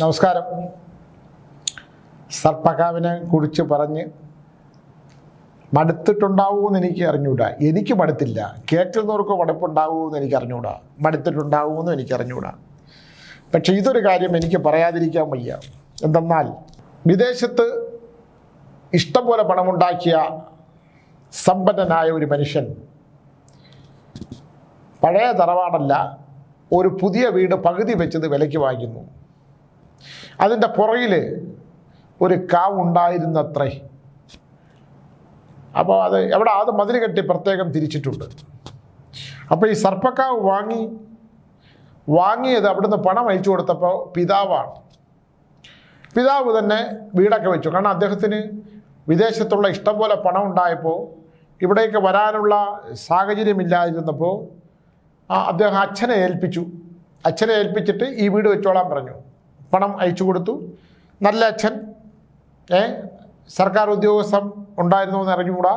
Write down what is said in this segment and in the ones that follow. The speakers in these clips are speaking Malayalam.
നമസ്കാരം. സർപ്പകാവിനെ കുറിച്ച് പറഞ്ഞ് മടുത്തിട്ടുണ്ടാവുമെന്ന് എനിക്ക് അറിഞ്ഞൂടാ. എനിക്ക് മടുത്തില്ല. കേൾക്കുന്നവർക്ക് മടുപ്പുണ്ടാവുമെന്ന് എനിക്ക് അറിഞ്ഞൂടാ. മടുത്തിട്ടുണ്ടാവുമെന്ന് എനിക്ക് അറിഞ്ഞൂടാ. പക്ഷേ ഇതൊരു കാര്യം എനിക്ക് പറയാതിരിക്കാൻ വയ്യ. എന്തെന്നാൽ വിദേശത്ത് ഇഷ്ടം പോലെ പണമുണ്ടാക്കിയ സമ്പന്നനായ ഒരു മനുഷ്യൻ പഴയ തറവാടല്ല ഒരു പുതിയ വീട് പകുതി വെച്ചത് വിലയ്ക്ക് വാങ്ങിക്കുന്നു. അതിന്റെ പുറകിൽ ഒരു കാവ് ഉണ്ടായിരുന്നത്രേ. അപ്പോൾ അത് എവിടെ? അത് മതിൽ കെട്ടി പ്രത്യേകം തിരിച്ചിട്ടുണ്ട്. അപ്പോൾ ഈ സർപ്പക്കാവ് വാങ്ങി വാങ്ങിയത് അവിടുന്ന് പണം അയച്ചു കൊടുത്തപ്പോൾ പിതാവാണ്. പിതാവ് തന്നെ വീടൊക്കെ വെച്ചു. കാരണം അദ്ദേഹത്തിന് വിദേശത്തുള്ള ഇഷ്ടം പോലെ പണം ഉണ്ടായപ്പോൾ ഇവിടേക്ക് വരാനുള്ള സാഹചര്യമില്ലാതിരുന്നപ്പോൾ അദ്ദേഹം അച്ഛനെ ഏൽപ്പിച്ചു. അച്ഛനെ ഏൽപ്പിച്ചിട്ട് ഈ വീട് വെച്ചോളാൻ പറഞ്ഞു. പണം അയച്ചു കൊടുത്തു. നല്ല അച്ഛൻ ഏ സർക്കാർ ഉദ്യോഗസ്ഥൻ ഉണ്ടായിരുന്നു എന്ന് അറിഞ്ഞുകൂടാ.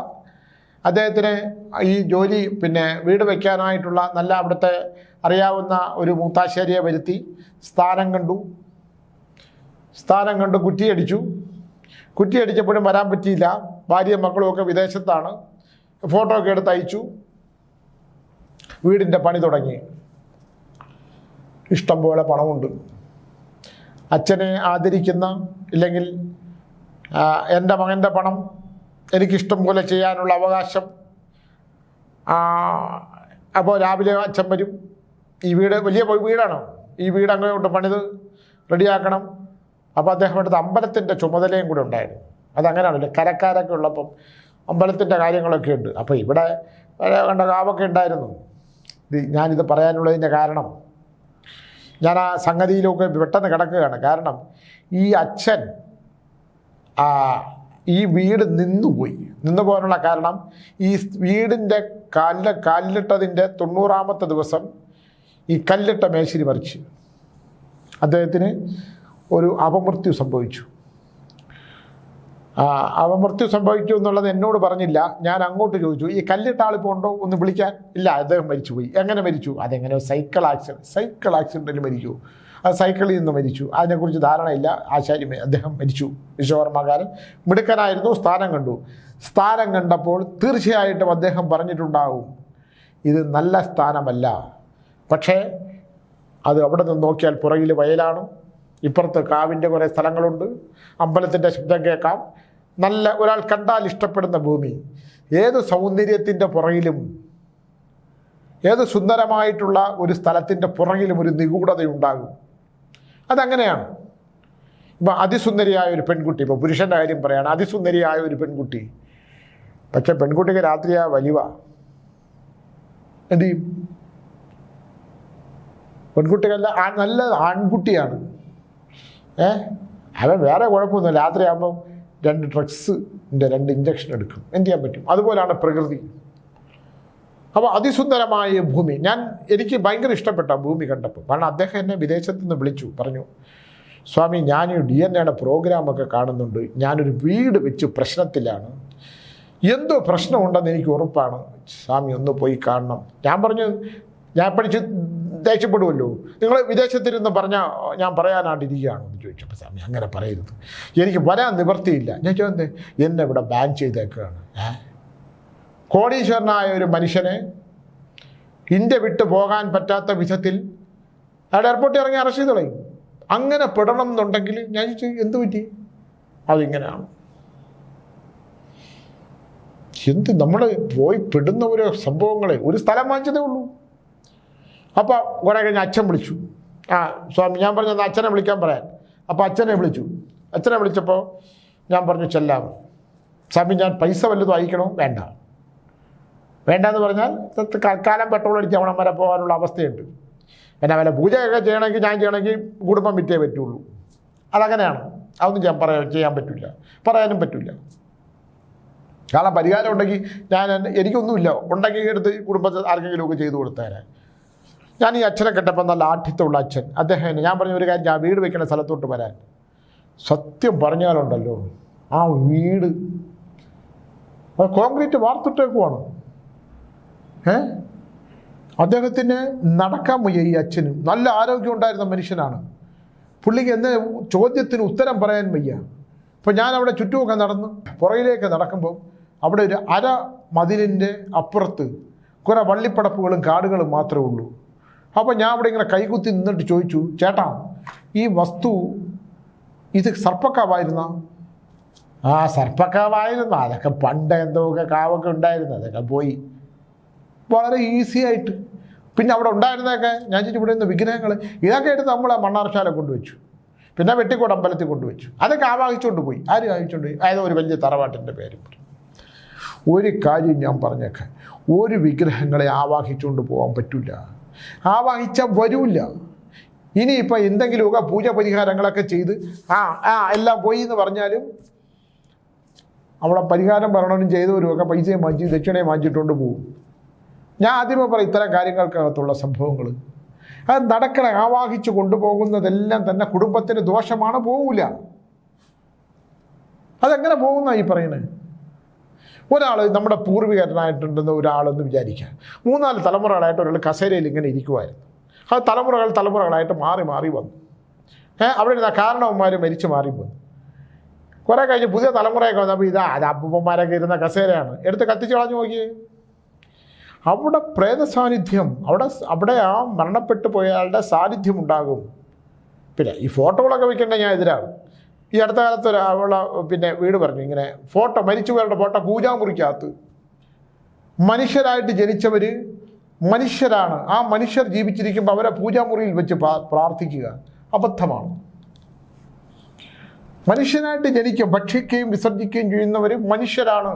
അദ്ദേഹത്തിന് ഈ ജോലി പിന്നെ വീട് വയ്ക്കാനായിട്ടുള്ള നല്ല അവിടുത്തെ അറിയാവുന്ന ഒരു മൂത്താശ്ശേരിയെ വരുത്തി. സ്ഥാനം കണ്ടു. സ്ഥാനം കണ്ടു കുറ്റിയടിച്ചു കുറ്റിയടിച്ചപ്പോഴും വരാൻ പറ്റിയില്ല. ഭാര്യയും മക്കളും ഒക്കെ വിദേശത്താണ്. ഫോട്ടോ ഒക്കെ എടുത്ത് അയച്ചു. വീടിന്റെ പണി തുടങ്ങി. ഇഷ്ടംപോലെ പണമുണ്ട്. അച്ഛനെ ആദരിക്കുന്ന ഇല്ലെങ്കിൽ എന്റെ മകന്റെ പണം എനിക്കിഷ്ടം പോലെ ചെയ്യാനുള്ള അവകാശം അപ്പോൾ രാവിലെ അച്ഛൻ വരും. ഈ വീട് വലിയ വീടാണ്? ഈ വീട് അങ്ങോട്ട് പണിത് റെഡിയാക്കണം. അപ്പോൾ അദ്ദേഹം എടുത്ത് അമ്പലത്തിന്റെ ചുമതലയും കൂടെ ഉണ്ടായിരുന്നു. അതങ്ങനെയാണല്ലോ കരക്കാരൊക്കെ ഉള്ളപ്പം അമ്പലത്തിന്റെ കാര്യങ്ങളൊക്കെ ഉണ്ട്. അപ്പോൾ ഇവിടെ കണ്ട കാവൊക്കെ ഉണ്ടായിരുന്നു. ഇത് ഞാനിത് പറയാനുള്ളതിന്റെ കാരണം ഞാൻ ആ സംഗതിയിലൊക്കെ പെട്ടെന്ന് കിടക്കുകയാണ്. കാരണം ഈ അച്ഛൻ ഈ വീട് നിന്നുപോയി. നിന്നു പോകാനുള്ള കാരണം ഈ വീടിന്റെ കാലിൽ കാലിലിട്ടതിന്റെ തൊണ്ണൂറാമത്തെ ദിവസം ഈ കല്ലിട്ട മേശിരി മറിച്ച്. അദ്ദേഹത്തിന് ഒരു അപമൃത്യു സംഭവിച്ചു. അപമൃത്യു സംഭവിച്ചു എന്നുള്ളത് എന്നോട് പറഞ്ഞില്ല. ഞാൻ അങ്ങോട്ട് ചോദിച്ചു ഈ കല്ലിട്ട ആളിപ്പോൾ ഉണ്ടോ? ഒന്ന് വിളിക്കാൻ. ഇല്ല അദ്ദേഹം മരിച്ചുപോയി. എങ്ങനെ മരിച്ചു? അതെങ്ങനെ സൈക്കിൾ ആക്സിഡന്റ് സൈക്കിൾ ആക്സിഡന്റിൽ മരിച്ചു. അത് സൈക്കിളിൽ നിന്ന് മരിച്ചു. അതിനെക്കുറിച്ച് ധാരണയില്ല. ആശാരി അദ്ദേഹം മരിച്ചു. വിശ്വകർമ്മകാരൻ മിടുക്കനായിരുന്നു സ്ഥാനം കണ്ടു. സ്ഥാനം കണ്ടപ്പോൾ തീർച്ചയായിട്ടും അദ്ദേഹം പറഞ്ഞിട്ടുണ്ടാവും ഇത് നല്ല സ്ഥാനമല്ല. പക്ഷേ അത് അവിടെ നിന്ന് നോക്കിയാൽ പുറകിൽ വയലാണ്. ഇപ്പുറത്ത് കാവിന്റെ കുറേ സ്ഥലങ്ങളുണ്ട്. അമ്പലത്തിന്റെ ശബ്ദം കേൾക്കാം. നല്ല ഒരാൾ കണ്ടാൽ ഇഷ്ടപ്പെടുന്ന ഭൂമി. ഏത് സൗന്ദര്യത്തിന്റെ പുറകിലും ഏത് സുന്ദരമായിട്ടുള്ള ഒരു സ്ഥലത്തിന്റെ പുറകിലും ഒരു നിഗൂഢതയുണ്ടാകും. അതങ്ങനെയാണ്. ഇപ്പം അതിസുന്ദരിയായ ഒരു പെൺകുട്ടി ഇപ്പോൾ പുരുഷന്റെ കാര്യം പറയുകയാണ് അതിസുന്ദരിയായ ഒരു പെൺകുട്ടി. പക്ഷെ പെൺകുട്ടിക്ക് രാത്രിയാ വലിവ. എന്ത് ചെയ്യും? നല്ല ആൺകുട്ടിയാണ്. ഏ? അവൻ വേറെ കുഴപ്പമൊന്നുമില്ല. രാത്രിയാകുമ്പം രണ്ട് ഡ്രഗ്സിന്റെ രണ്ട് ഇഞ്ചക്ഷൻ എടുക്കും. എന്ത് ചെയ്യാൻ പറ്റും? അതുപോലെയാണ് പ്രകൃതി. അപ്പോൾ അതിസുന്ദരമായ ഭൂമി. ഞാൻ എനിക്ക് ഭയങ്കര ഇഷ്ടപ്പെട്ട ഭൂമി കണ്ടപ്പോൾ കാരണം അദ്ദേഹം എന്നെ വിദേശത്ത് നിന്ന് വിളിച്ചു പറഞ്ഞു സ്വാമി ഞാൻ ഡി എൻ എയുടെ പ്രോഗ്രാമൊക്കെ കാണുന്നുണ്ട്. ഞാനൊരു വീട് വെച്ച് പ്രശ്നത്തിലാണ്. എന്തോ പ്രശ്നമുണ്ടെന്ന് എനിക്ക് ഉറപ്പാണ്. സ്വാമി ഒന്ന് പോയി കാണണം. ഞാൻ പറഞ്ഞു ഞാൻ പഠിച്ച് ദേഷ്യപ്പെടുമല്ലോ നിങ്ങൾ വിദേശത്തിരുന്ന് പറഞ്ഞാൽ ഞാൻ പറയാനായിട്ടിരിക്കുകയാണോ എന്ന് ചോദിച്ചപ്പോൾ സ്വാമി അങ്ങനെ പറയരുത്. എനിക്ക് വരാൻ നിവർത്തിയില്ല ഞാൻ ചോദിച്ചത് എന്നെ ഇവിടെ ബാൻ ചെയ്തേക്കുകയാണ്. കോടീശ്വരനായ ഒരു മനുഷ്യനെ ഇന്ത്യ വിട്ടു പോകാൻ പറ്റാത്ത വിധത്തിൽ അയാൾ എയർപോർട്ടിൽ ഇറങ്ങി അറസ്റ്റ് ചെയ്ത് കളയും. അങ്ങനെ പെടണം എന്നുണ്ടെങ്കിൽ ഞാൻ ചോദിച്ചു എന്ത് പറ്റി? അതിങ്ങനെയാണ്. എന്ത് നമ്മൾ പോയി പെടുന്ന ഓരോ സംഭവങ്ങളെ? ഒരു സ്ഥലം വാങ്ങിച്ചതേ ഉള്ളൂ. അപ്പോൾ കുറേ കഴിഞ്ഞ് അച്ഛൻ വിളിച്ചു. ആ സ്വാമി ഞാൻ പറഞ്ഞത് അച്ഛനെ വിളിക്കാൻ പറയാൻ. അപ്പോൾ അച്ഛനെ വിളിച്ചു. അച്ഛനെ വിളിച്ചപ്പോൾ ഞാൻ പറഞ്ഞു ചെല്ലാം. സ്വാമി ഞാൻ പൈസ വല്ലതും അയക്കണോ? വേണ്ട. വേണ്ടെന്ന് പറഞ്ഞാൽ തൽക്കാലം പെട്രോൾ അടിച്ച് അവണം വരെ പോകാനുള്ള അവസ്ഥയുണ്ട്. പിന്നെ വല്ല പൂജയൊക്കെ ചെയ്യണമെങ്കിൽ ഞാൻ ചെയ്യണമെങ്കിൽ കുടുംബം വിറ്റേ പറ്റുള്ളൂ. അതങ്ങനെയാണ്. അതൊന്നും ഞാൻ പറയാൻ ചെയ്യാൻ പറ്റില്ല. പറയാനും പറ്റില്ല. കാരണം പരിഹാരം ഉണ്ടെങ്കിൽ ഞാൻ എനിക്കൊന്നുമില്ല. ഉണ്ടെങ്കിൽ എടുത്ത് കുടുംബത്തിൽ ആർക്കെങ്കിലുമൊക്കെ ചെയ്തു കൊടുത്തേനെ. ഞാൻ ഈ അച്ഛനെ കെട്ടപ്പോൾ നല്ല ആഠ്യത്വമുള്ള അച്ഛൻ. അദ്ദേഹം ഞാൻ പറഞ്ഞ ഒരു കാര്യം ഞാൻ വീട് വെക്കുന്ന സ്ഥലത്തോട്ട് വരാൻ. സത്യം പറഞ്ഞാലുണ്ടല്ലോ ആ വീട് കോൺക്രീറ്റ് വാർത്തിട്ടേക്കുവാണ് ഏ? അദ്ദേഹത്തിന് നടക്കാൻ വയ്യ ഈ അച്ഛന്. നല്ല ആരോഗ്യം ഉണ്ടായിരുന്ന മനുഷ്യനാണ്. പുള്ളിക്ക് എന്ന ചോദ്യത്തിന് ഉത്തരം പറയാൻ വയ്യ. അപ്പോൾ ഞാൻ അവിടെ ചുറ്റുമൊക്കെ നടന്ന് പുറയിലേക്ക് നടക്കുമ്പോൾ അവിടെ ഒരു അര മതിലിന്റെ അപ്പുറത്ത് കുറേ വള്ളിപ്പടപ്പുകളും കാടുകളും മാത്രമേ ഉള്ളൂ. അപ്പോൾ ഞാൻ അവിടെ ഇങ്ങനെ കൈകുത്തി നിന്നിട്ട് ചോദിച്ചു ചേട്ടാ ഈ വസ്തു ഇത് സർപ്പക്കാവായിരുന്ന? ആ സർപ്പക്കാവായിരുന്നു. അതൊക്കെ പണ്ട് എന്തൊക്കെ കാവൊക്കെ ഉണ്ടായിരുന്നു. അതൊക്കെ പോയി. വളരെ ഈസി ആയിട്ട്. പിന്നെ അവിടെ ഉണ്ടായിരുന്നതൊക്കെ ഞാൻ ചോദിച്ചു ഇവിടെ നിന്ന് വിഗ്രഹങ്ങൾ? ഇതൊക്കെ എടുത്ത് നമ്മൾ മണ്ണാർശാല കൊണ്ടുവച്ചു. പിന്നെ വെട്ടിക്കോട് അമ്പലത്തിൽ കൊണ്ടുവച്ചു. അതൊക്കെ ആവാഹിച്ചുകൊണ്ട് പോയി. ആരും ആവാഹിച്ചുകൊണ്ട് പോയി? അതായത് ഒരു വലിയ തറവാട്ടിന്റെ പേര് ഒരു കാര്യം ഞാൻ പറഞ്ഞേക്കാം. ഒരു വിഗ്രഹങ്ങളെ ആവാഹിച്ചുകൊണ്ട് പോകാൻ പറ്റില്ല ആവാഹിച്ചാൽ വരൂല്ല. ഇനിയിപ്പോൾ എന്തെങ്കിലുമൊക്കെ പൂജ പരിഹാരങ്ങളൊക്കെ ചെയ്ത് ആ ആ എല്ലാം പോയി എന്ന് പറഞ്ഞാലും അവളെ പരിഹാരം പറയണമെന്ന് ചെയ്തവരുമൊക്കെ പൈസയും വാങ്ങിച്ച് ദക്ഷിണയും വാങ്ങിച്ചിട്ടുകൊണ്ട് പോകും ഞാൻ ആദ്യമേ പറയും ഇത്തരം കാര്യങ്ങൾക്കകത്തുള്ള സംഭവങ്ങൾ അത് നടക്കണ ആവാഹിച്ച് കൊണ്ടുപോകുന്നതെല്ലാം തന്നെ കുടുംബത്തിന് ദോഷമാണ് പോവില്ല അതെങ്ങനെ പോകുന്ന ഈ പറയുന്നത് ഒരാൾ നമ്മുടെ പൂർവികരനായിട്ടുണ്ടെന്ന് ഒരാളെന്ന് വിചാരിക്കുക. മൂന്നാൽ തലമുറകളായിട്ട് ഒരാൾ കസേരയിൽ ഇങ്ങനെ ഇരിക്കുമായിരുന്നു അത് തലമുറകൾ തലമുറകളായിട്ട് മാറി മാറി വന്നു. ഏഹ് അവിടെ ഇരുന്ന കാരണവന്മാർ മരിച്ചു മാറി വന്നു കുറേ കഴിഞ്ഞ് പുതിയ തലമുറയൊക്കെ വന്നപ്പോൾ ഇതാ അത് അപ്പൂപ്പന്മാരൊക്കെ ഇരുന്ന കസേരയാണ്. എടുത്ത് കത്തിച്ച് കളഞ്ഞു നോക്കിയേ. അവിടെ പ്രേത സാന്നിധ്യം അവിടെ അവിടെ ആ മരണപ്പെട്ടു പോയ ആളുടെ സാന്നിധ്യം ഉണ്ടാകും. പിന്നെ ഈ ഫോട്ടോകളൊക്കെ വയ്ക്കേണ്ട ഞാൻ എതിരാണ് ഈ അടുത്ത കാലത്ത് ഒരു അവളെ പിന്നെ വീട് പറഞ്ഞു ഇങ്ങനെ ഫോട്ടോ മരിച്ചുപോയവരുടെ ഫോട്ടോ പൂജാമുറിക്കകത്ത്. മനുഷ്യരായിട്ട് ജനിച്ചവർ മനുഷ്യരാണ്. ആ മനുഷ്യർ ജീവിച്ചിരിക്കുമ്പോൾ അവരെ പൂജാമുറിയിൽ വെച്ച് പ്രാർത്ഥിക്കുക. അബദ്ധമാണ്. മനുഷ്യനായിട്ട് ജനിക്കും ഭക്ഷിക്കുകയും വിസർജിക്കുകയും ചെയ്യുന്നവർ മനുഷ്യരാണ്.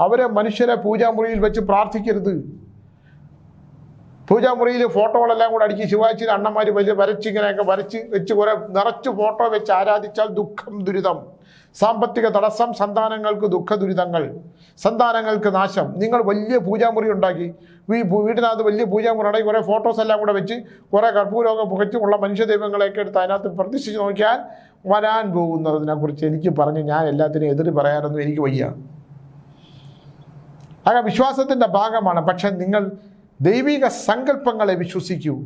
അവരെ മനുഷ്യരെ പൂജാമുറിയിൽ വെച്ച് പ്രാർത്ഥിക്കരുത്. പൂജാമുറിയിൽ ഫോട്ടോകളെല്ലാം കൂടെ അടിച്ച് ശിവാജിയുടെ അണ്ണന്മാർ വലിയ വരച്ച് ഇങ്ങനെയൊക്കെ വരച്ച് വെച്ച് കുറെ നിറച്ച് ഫോട്ടോ വെച്ച് ആരാധിച്ചാൽ ദുഃഖം ദുരിതം. സാമ്പത്തിക തടസ്സം സന്താനങ്ങൾക്ക് ദുഃഖ ദുരിതങ്ങൾ സന്താനങ്ങൾക്ക് നാശം. നിങ്ങൾ വലിയ പൂജാമുറി ഉണ്ടാക്കി. ഈ വീടിനകത്ത് വലിയ പൂജാമുറി ഉണ്ടാക്കി. കുറേ ഫോട്ടോസ് എല്ലാം കൂടെ വെച്ച് കുറേ കർപ്പൂരമൊക്കെ പുകച്ച് ഉള്ള മനുഷ്യദൈവങ്ങളെയൊക്കെ എടുത്ത് അതിനകത്ത് പ്രതിഷ്ഠിച്ച് നോക്കിയാൽ വരാൻ പോകുന്നതിനെക്കുറിച്ച് എനിക്ക് പറഞ്ഞ് ഞാൻ എല്ലാത്തിനും എതിർ പറയാനൊന്നും എനിക്ക് വയ്യ. ആകെ വിശ്വാസത്തിന്റെ ഭാഗമാണ്. പക്ഷെ നിങ്ങൾ ദൈവിക സങ്കല്പങ്ങളെ വിശ്വസിക്കൂ.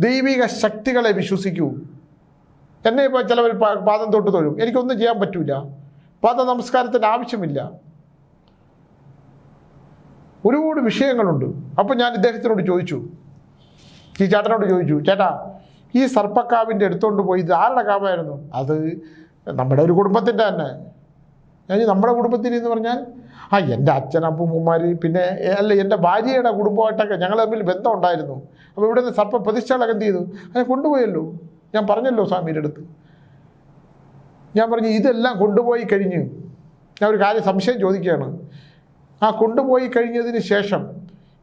ദൈവിക ശക്തികളെ വിശ്വസിക്കൂ. എന്നെ ഇപ്പോൾ ചിലവർ പാദം തൊട്ട് തൊഴും. എനിക്കൊന്നും ചെയ്യാൻ പറ്റൂല. പാദ നമസ്കാരത്തിന്റെ ആവശ്യമില്ല. ഒരുപാട് വിഷയങ്ങളുണ്ട്. അപ്പോൾ ഞാൻ ഇദ്ദേഹത്തിനോട് ചോദിച്ചു. ഈ ചേട്ടനോട് ചോദിച്ചു ചേട്ടാ ഈ സർപ്പക്കാവിന്റെ എടുത്തുകൊണ്ട് പോയി ഇത് ആരുടെ കാവായിരുന്നു? അത് നമ്മുടെ ഒരു കുടുംബത്തിന്റെ തന്നെ. ഞാൻ നമ്മുടെ കുടുംബത്തിൽ എന്ന് പറഞ്ഞാൽ ആ എന്റെ അച്ഛൻ അപ്പൂമ്മമാർ പിന്നെ അല്ല എന്റെ ഭാര്യയുടെ കുടുംബമായിട്ടൊക്കെ ഞങ്ങൾ തമ്മിൽ ബന്ധം ഉണ്ടായിരുന്നു. അപ്പോൾ ഇവിടെ നിന്ന് സർപ്പ പ്രതിഷ്ഠകളൊക്കെ എന്ത് ചെയ്തു? അതിനെ കൊണ്ടുപോയല്ലോ. ഞാൻ പറഞ്ഞല്ലോ സ്വാമിയുടെ അടുത്ത്. ഞാൻ പറഞ്ഞു ഇതെല്ലാം കൊണ്ടുപോയി കഴിഞ്ഞ് ഞാൻ ഒരു കാര്യം സംശയം ചോദിക്കുകയാണ്. ആ കൊണ്ടുപോയി കഴിഞ്ഞതിന് ശേഷം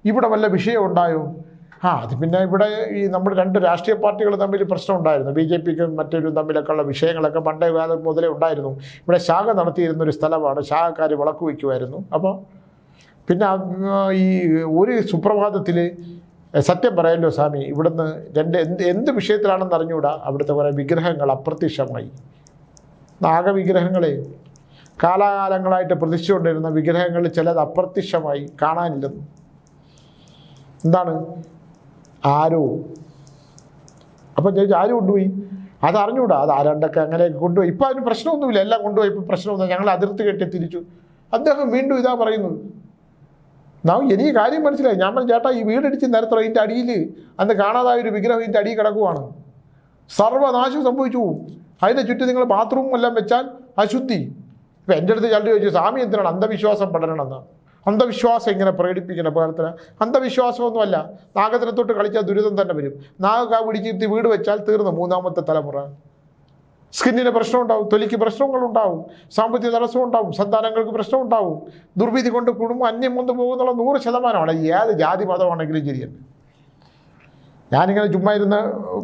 ഇവിടെ വല്ല വിഷയം ഉണ്ടായോ? ആ അത് പിന്നെ ഇവിടെ ഈ നമ്മൾ രണ്ട് രാഷ്ട്രീയ പാർട്ടികൾ തമ്മിൽ പ്രശ്നം ഉണ്ടായിരുന്നു ബി ജെ പിക്കും മറ്റൊരു തമ്മിലൊക്കെ ഉള്ള വിഷയങ്ങളൊക്കെ പണ്ടേ കാലം മുതലേ ഉണ്ടായിരുന്നു. ഇവിടെ ശാഖ നടത്തിയിരുന്ന ഒരു സ്ഥലമാണ്. ശാഖക്കാർ വിളക്ക് വയ്ക്കുമായിരുന്നു. അപ്പോൾ പിന്നെ ഈ ഒരു സുപ്രഭാതത്തിൽ സത്യം പറയല്ലോ സ്വാമി ഇവിടുന്ന് രണ്ട് എന്ത് എന്ത് വിഷയത്തിലാണെന്ന് അറിഞ്ഞുകൂടാ അവിടുത്തെ കുറേ വിഗ്രഹങ്ങൾ അപ്രത്യക്ഷമായി. നാഗവിഗ്രഹങ്ങളെ കാലാകാലങ്ങളായിട്ട് പ്രതിഷ്ഠിച്ചുകൊണ്ടിരുന്ന വിഗ്രഹങ്ങൾ ചിലത് അപ്രത്യക്ഷമായി കാണാനില്ലെന്ന്. എന്താണ്? ആരോ? അപ്പം ചോദിച്ചു ആര് കൊണ്ടുപോയി? അത് അറിഞ്ഞൂടാ അത് ആരാണ്ടൊക്കെ അങ്ങനെയൊക്കെ കൊണ്ടുപോയി. ഇപ്പം അതിന് പ്രശ്നമൊന്നുമില്ല എല്ലാം കൊണ്ടുപോയി ഇപ്പം പ്രശ്നമൊന്നും ഞങ്ങൾ അതിർത്തി കെട്ടി തിരിച്ചു. അദ്ദേഹം വീണ്ടും ഇതാ പറയുന്നത്. നാം എനിക്ക് കാര്യം മനസ്സിലായി. ഞാൻ പറഞ്ഞു ചേട്ടാ ഈ വീടിടിച്ച് നിരത്തണം ഇതിന്റെ അടിയിൽ അന്ന് കാണാതായ ഒരു വിഗ്രഹം ഇതിന്റെ അടിയിൽ കിടക്കുവാണ്. സർവനാശം സംഭവിച്ചു പോവും. അതിന്റെ ചുറ്റും നിങ്ങൾ ബാത്റൂം എല്ലാം വെച്ചാൽ അശുദ്ധി. ഇപ്പം എന്റെ അടുത്ത് ചിലർ ചോദിച്ചു സ്വാമി എന്തിനാണ് അന്ധവിശ്വാസം പടരണമെന്ന്? അന്ധവിശ്വാസം ഇങ്ങനെ പ്രകടിപ്പിക്കുന്ന കാലത്തിന് അന്ധവിശ്വാസമൊന്നുമല്ല. നാഗത്തിനെ തൊട്ട് കളിച്ചാൽ ദുരിതം തന്നെ വരും. നാഗ പിടിച്ചിരുത്തി വീട് വെച്ചാൽ തീർന്നു മൂന്നാമത്തെ തലമുറ. സ്കിന്നിന് പ്രശ്നം ഉണ്ടാവും തൊലിക്ക് പ്രശ്നങ്ങളുണ്ടാവും സാമ്പത്തിക തടസ്സം ഉണ്ടാവും സന്താനങ്ങൾക്ക് പ്രശ്നം ഉണ്ടാവും ദുർവിധി കൊണ്ട് കുടുംബം അന്യം കൊണ്ട് പോകുന്നുള്ള നൂറ് ശതമാനമാണ്. ഏത് ജാതി മതമാണെങ്കിലും ശരിയല്ല? ഞാനിങ്ങനെ ചുമ്മാ ഇരുന്ന്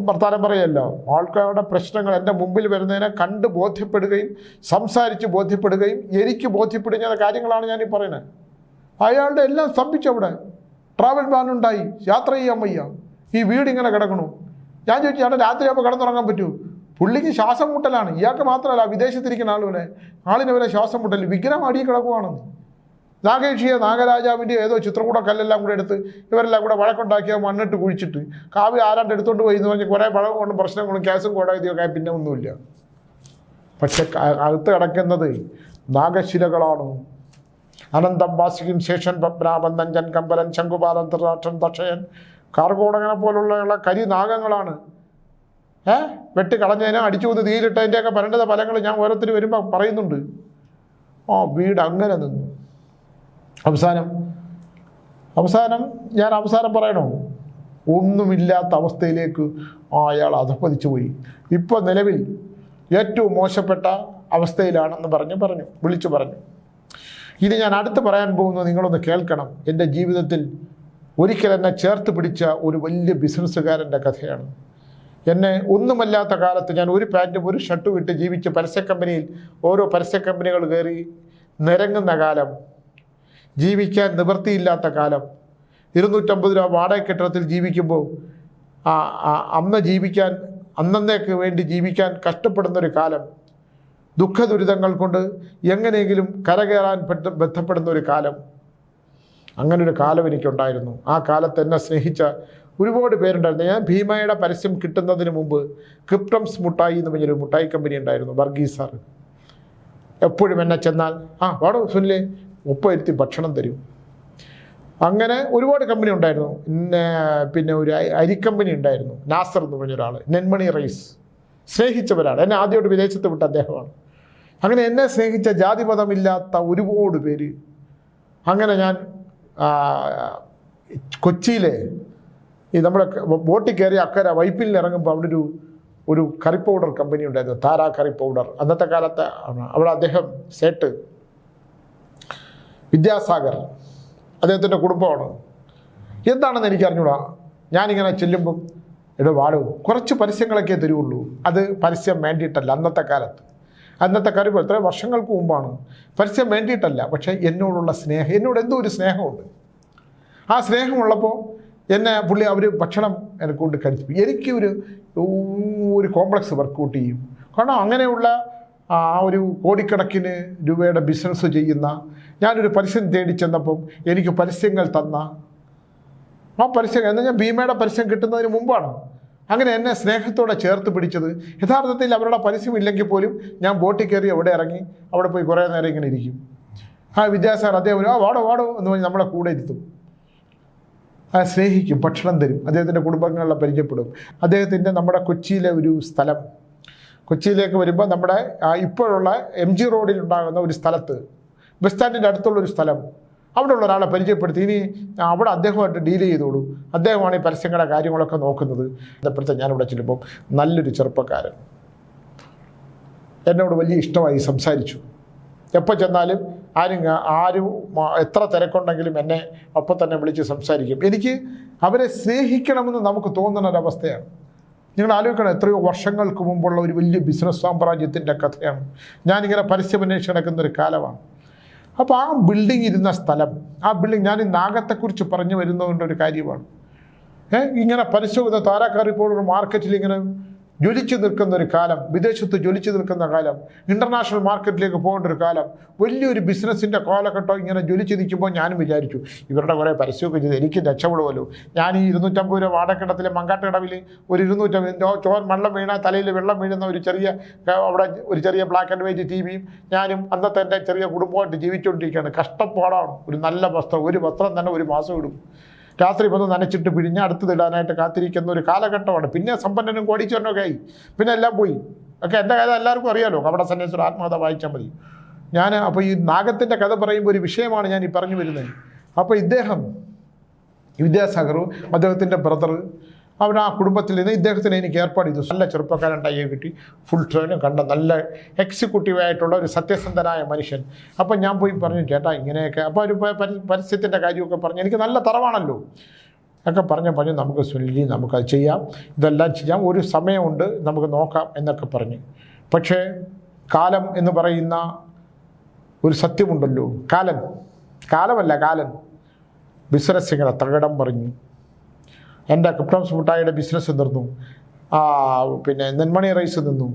വർത്താനം പറയല്ലോ. ആൾക്കാരുടെ പ്രശ്നങ്ങൾ എന്റെ മുമ്പിൽ വരുന്നതിനെ കണ്ട് ബോധ്യപ്പെടുകയും സംസാരിച്ച് ബോധ്യപ്പെടുകയും എനിക്ക് ബോധ്യപ്പെടുന്ന കാര്യങ്ങളാണ് ഞാൻ പറയുന്നത്. അയാളുടെ എല്ലാം സ്തംഭിച്ചു അവിടെ. ട്രാവൽ ബാൻ ഉണ്ടായി. യാത്ര ചെയ്യാൻ വയ്യ. ഈ വീട് ഇങ്ങനെ കിടക്കണു. ഞാൻ ചോദിച്ചു ചേട്ടാ രാത്രിയാകുമ്പോൾ കിടന്നുറങ്ങാൻ പറ്റൂ? പുള്ളിക്ക് ശ്വാസം മുട്ടലാണ്. ഇയാൾക്ക് മാത്രമല്ല വിദേശത്തിരിക്കുന്ന ആളുകളെ. ആളിനെ വരെ ശ്വാസം മുട്ടൽ വിഗ്രഹം അടിയിൽ കിടക്കുവാണെന്ന്. നാഗേക്ഷിയെ നാഗരാജാവിന്റെ ഏതോ ചിത്രകൂട കല്ലെല്ലാം കൂടെ എടുത്ത് ഇവരെല്ലാം കൂടെ വഴക്കുണ്ടാക്കിയ മണ്ണിട്ട് കുഴിച്ചിട്ട് കാവ്യ ആരാണ്ട് എടുത്തോണ്ട് പോയി എന്ന് പറഞ്ഞ് കുറേ പഴം കൊണ്ടും പ്രശ്നങ്ങളും കേസും ഒക്കെ പിന്നെ ഒന്നുമില്ല. പക്ഷെ അകത്ത് കിടക്കുന്നത് നാഗശിലകളാണ്. അനന്തം വാസിക്കും ശേഷൻ പത്മനാഭൻ നഞ്ചൻ കമ്പലൻ ശംഖുപാലൻ തൃരാക്ഷൻ ദക്ഷയൻ കാർഗോടകനെ പോലുള്ള കരി നാഗങ്ങളാണ് ഏ? വെട്ടി കളഞ്ഞതിനെ അടിച്ചു കൊന്ന് തീയിലിട്ടതിന്റെയൊക്കെ പരിണിത ഫലങ്ങൾ ഞാൻ ഓരോരുത്തർ വരുമ്പോൾ പറയുന്നുണ്ട്. ആ വീട് അങ്ങനെ നിന്നു. അവസാനം അവസാനം ഞാൻ അവസാനം പറയണോ? ഒന്നുമില്ലാത്ത അവസ്ഥയിലേക്ക് അയാൾ അധപ്പതിച്ചു പോയി. ഇപ്പോൾ നിലവിൽ ഏറ്റവും മോശപ്പെട്ട അവസ്ഥയിലാണെന്ന് പറഞ്ഞ് പറഞ്ഞു വിളിച്ചു പറഞ്ഞു. ഇനി ഞാൻ അടുത്ത് പറയാൻ പോകുന്നത് നിങ്ങളൊന്ന് കേൾക്കണം. എന്റെ ജീവിതത്തിൽ ഒരിക്കൽ എന്നെ ചേർത്ത് പിടിച്ച ഒരു വലിയ ബിസിനസ്സുകാരന്റെ കഥയാണ്. എന്നെ ഒന്നുമല്ലാത്ത കാലത്ത് ഞാൻ ഒരു പാന്റും ഒരു ഷർട്ടും ഇട്ട് ജീവിച്ച് പരസ്യ കമ്പനിയിൽ ഓരോ പരസ്യ കമ്പനികൾ കയറി നിരങ്ങുന്ന കാലം ജീവിക്കാൻ നിവൃത്തിയില്ലാത്ത കാലം ഇരുന്നൂറ്റമ്പത് രൂപ വാടക കെട്ടിടത്തിൽ ജീവിക്കുമ്പോൾ അന്ന് ജീവിക്കാൻ അന്നേക്ക് വേണ്ടി ജീവിക്കാൻ കഷ്ടപ്പെടുന്നൊരു കാലം. ദുഃഖ ദുരിതങ്ങൾ കൊണ്ട് എങ്ങനെയെങ്കിലും കരകയറാൻ പറ്റ ബന്ധപ്പെടുന്ന ഒരു കാലം. അങ്ങനൊരു കാലം എനിക്കുണ്ടായിരുന്നു. ആ കാലത്ത് എന്നെ സ്നേഹിച്ച ഒരുപാട് പേരുണ്ടായിരുന്നു. ഞാൻ ഭീമയുടെ പരസ്യം കിട്ടുന്നതിന് മുമ്പ് ക്രിപ്റ്റംസ് മുട്ടായി എന്ന് പറഞ്ഞൊരു മുട്ടായി കമ്പനി ഉണ്ടായിരുന്നു വർഗീസ് സാർ. എപ്പോഴും എന്നെ ചെന്നാൽ ആ വാടോ സുനിലെ ഒപ്പരുത്തി ഭക്ഷണം തരും. അങ്ങനെ ഒരുപാട് കമ്പനി ഉണ്ടായിരുന്നു. പിന്നെ പിന്നെ ഒരു അരിക്കമ്പനി ഉണ്ടായിരുന്നു നാസർ എന്ന് പറഞ്ഞൊരാൾ നെന്മണി റൈസ്. സ്നേഹിച്ചവരാണ്. എന്നെ ആദ്യമായിട്ട് വിദേശത്ത് വിട്ട അദ്ദേഹമാണ്. അങ്ങനെ എന്നെ സ്നേഹിച്ച ജാതിമതമില്ലാത്ത ഒരുപാട് പേര്. അങ്ങനെ ഞാൻ കൊച്ചിയിലെ ഈ നമ്മുടെ ബോട്ടിൽ കയറി അക്കര വൈപ്പിൽ ഇറങ്ങുമ്പോൾ അവിടെ ഒരു ഒരു കറി പൗഡർ കമ്പനി ഉണ്ടായിരുന്നു താര കറി പൗഡർ. അന്നത്തെ കാലത്ത്. അവിടെ അദ്ദേഹം സേട്ട് വിദ്യാസാഗർ അദ്ദേഹത്തിന്റെ കുടുംബമാണ്. എന്താണെന്ന് എനിക്ക് അറിഞ്ഞൂടാ ഞാനിങ്ങനെ ചെല്ലുമ്പം എടോ വാടോ കുറച്ച് പരസ്യങ്ങളൊക്കെ തരുള്ളൂ അത് പരസ്യം വേണ്ടിയിട്ടല്ല അന്നത്തെ കാലത്ത്. അന്നത്തെ കാര്യം എത്ര വർഷങ്ങൾക്ക് മുമ്പാണ്. പരസ്യം വേണ്ടിയിട്ടല്ല പക്ഷേ എന്നോടുള്ള സ്നേഹം എന്നോട് എന്തോ ഒരു സ്നേഹമുണ്ട്. ആ സ്നേഹമുള്ളപ്പോൾ എന്നെ പുള്ളി അവർ ഭക്ഷണം എന്നെ കൊണ്ട് കഴിച്ചു എനിക്ക് ഒരു ഒരു കോംപ്ലക്സ് വർക്കൗട്ട് ചെയ്യും. കാരണം അങ്ങനെയുള്ള ആ ഒരു കോടിക്കണക്കിന് രൂപയുടെ ബിസിനസ് ചെയ്യുന്ന ഞാനൊരു പരസ്യം തേടി ചെന്നപ്പം എനിക്ക് പരസ്യങ്ങൾ തന്ന ആ പരസ്യം എന്നാൽ ഞാൻ ഭീമയുടെ പരസ്യം കിട്ടുന്നതിന് മുമ്പാണ്. അങ്ങനെ എന്നെ സ്നേഹത്തോടെ ചേർത്ത് പിടിച്ചത്. യഥാർത്ഥത്തിൽ അവരുടെ പരസ്യം ഇല്ലെങ്കിൽ പോലും ഞാൻ ബോട്ടിൽ കയറി അവിടെ ഇറങ്ങി അവിടെ പോയി കുറേ നേരം ഇങ്ങനെ ഇരിക്കും. ആ വിദ്യാസാർ അദ്ദേഹം ആ വാടോ വാടോ എന്ന് പറഞ്ഞ് നമ്മളെ കൂടെ ഇരുത്തും. ആ സ്നേഹിക്കും ഭക്ഷണം തരും. അദ്ദേഹത്തിന്റെ കുടുംബങ്ങളെ പരിചയപ്പെടും. അദ്ദേഹത്തിന്റെ നമ്മുടെ കൊച്ചിയിലെ ഒരു സ്ഥലം. കൊച്ചിയിലേക്ക് വരുമ്പോൾ നമ്മുടെ ഇപ്പോഴുള്ള എം ജി റോഡിൽ ഉണ്ടാകുന്ന ഒരു സ്ഥലത്ത് ബസ് സ്റ്റാൻഡിന്റെ അടുത്തുള്ള ഒരു സ്ഥലം. അവിടെയുള്ള ഒരാളെ പരിചയപ്പെടുത്തി ഇനി അവിടെ അദ്ദേഹമായിട്ട് ഡീൽ ചെയ്തോളൂ. അദ്ദേഹമാണ് ഈ പരസ്യങ്ങളുടെ കാര്യങ്ങളൊക്കെ നോക്കുന്നത്. ഇപ്പോഴത്തെ ഞാനിവിടെ ചെല്ലുമ്പോൾ നല്ലൊരു ചെറുപ്പക്കാരൻ. എന്നോട് വലിയ ഇഷ്ടമായി സംസാരിച്ചു. എപ്പോൾ ചെന്നാലും ആരും ആരും എത്ര തിരക്കുണ്ടെങ്കിലും എന്നെ അപ്പം തന്നെ വിളിച്ച് സംസാരിക്കും. എനിക്ക് അവരെ സ്നേഹിക്കണമെന്ന് നമുക്ക് തോന്നുന്ന ഒരവസ്ഥയാണ്. നിങ്ങൾ ആലോചിക്കണം എത്രയോ വർഷങ്ങൾക്ക് മുമ്പുള്ള ഒരു വലിയ ബിസിനസ് സാമ്രാജ്യത്തിന്റെ കഥയാണ്. ഞാനിങ്ങനെ പരസ്യമന്വേഷിച്ച് നടക്കുന്ന ഒരു കാലമാണ്. അപ്പോൾ ആ ബിൽഡിംഗ് ഇരുന്ന സ്ഥലം ആ ബിൽഡിംഗ് ഞാൻ ഈ നാഗത്തെക്കുറിച്ച് പറഞ്ഞു വരുന്നതുകൊണ്ട് ഒരു കാര്യമാണ്. ഇങ്ങനെ പരിശോധന താരാക്കാർ ഇപ്പോൾ ഒരു മാർക്കറ്റിൽ ഇങ്ങനെ ജ്വലിച്ചു നിൽക്കുന്ന ഒരു കാലം വിദേശത്ത് ജ്വലിച്ചു നിൽക്കുന്ന കാലം ഇന്റർനാഷണൽ മാർക്കറ്റിലേക്ക് പോകേണ്ട ഒരു കാലം വലിയൊരു ബിസിനസ്സിന്റെ കാലഘട്ടം ഇങ്ങനെ ജ്വലിച്ച് നിൽക്കുമ്പോൾ ഞാനും വിചാരിച്ചു ഇവരുടെ കുറേ പരസ്യമൊക്കെ ചെയ്ത് എനിക്ക് രക്ഷപ്പെടുമല്ലോ ഞാൻ ഈ ഇരുന്നൂറ്റമ്പത് രൂപ വാടകക്കിടത്തിലെ മങ്കാട്ടുകടവിൽ ഒരു ഇരുന്നൂറ്റമ്പത് ചോർ വെള്ളം വീണ തലയിൽ വെള്ളം വീഴുന്ന ഒരു ചെറിയ അവിടെ ഒരു ചെറിയ ബ്ലാക്ക് ആൻഡ് വൈറ്റ് ടി വിയും ഞാനും അന്നത്തെ എന്റെ ചെറിയ കുടുംബമായിട്ട് ജീവിച്ചുകൊണ്ടിരിക്കുകയാണ്. കഷ്ടപ്പാടാണ്. ഒരു നല്ല വസ്ത്രം ഒരു വസ്ത്രം തന്നെ ഒരു മാസം ഇടും. രാത്രി വന്ന് നനച്ചിട്ട് പിഴിഞ്ഞ് അടുത്തതിടാനായിട്ട് കാത്തിരിക്കുന്ന ഒരു കാലഘട്ടമാണ്. പിന്നെ സമ്പന്നനും കോടീശ്വരനൊക്കെ ആയി. പിന്നെ എല്ലാം പോയി. ഒക്കെ എന്റെ കഥ എല്ലാവർക്കും അറിയാലോ? കപട സന്യാസം ആത്മകഥ വായിച്ചാൽ മതി. ഞാൻ അപ്പോൾ ഈ നാഗത്തിന്റെ കഥ പറയുമ്പോൾ ഒരു വിഷയമാണ് ഞാൻ ഈ പറഞ്ഞു വരുന്നത്. അപ്പോൾ ഇദ്ദേഹം വിദ്യാസാഗറും അദ്ദേഹത്തിന്റെ ബ്രദർ അവർ ആ കുടുംബത്തിൽ നിന്ന് ഇദ്ദേഹത്തിന് എനിക്ക് ഏർപ്പാട് ചെയ്തു. നല്ല ചെറുപ്പക്കാരണ്ടായി കിട്ടി. ഫുൾ ട്രെയിനും കണ്ട നല്ല എക്സിക്യൂട്ടീവ് ആയിട്ടുള്ള ഒരു സത്യസന്ധനായ മനുഷ്യൻ. അപ്പം ഞാൻ പോയി പറഞ്ഞു ചേട്ടാ ഇങ്ങനെയൊക്കെ. അപ്പോൾ ഒരു പരസ്യത്തിന്റെ കാര്യമൊക്കെ പറഞ്ഞു. എനിക്ക് നല്ല തറവാണല്ലോ. ഒക്കെ പറഞ്ഞു പറഞ്ഞു നമുക്ക് സുനിലി നമുക്കത് ചെയ്യാം. ഇതെല്ലാം ചെയ്യാം. ഒരു സമയമുണ്ട്. നമുക്ക് നോക്കാം. എന്നൊക്കെ പറഞ്ഞു. പക്ഷേ കാലം എന്ന് പറയുന്ന ഒരു സത്യമുണ്ടല്ലോ. കാലൻ കാലമല്ല കാലൻ ബിസിനസ് ഇങ്ങനെ തകിടം പറഞ്ഞു എന്റെ ക്രിപ്റ്റോംസ് മുട്ടായിയുടെ ബിസിനസ് നിന്നു പിന്നെ നെന്മണി റൈസ് നിന്നു.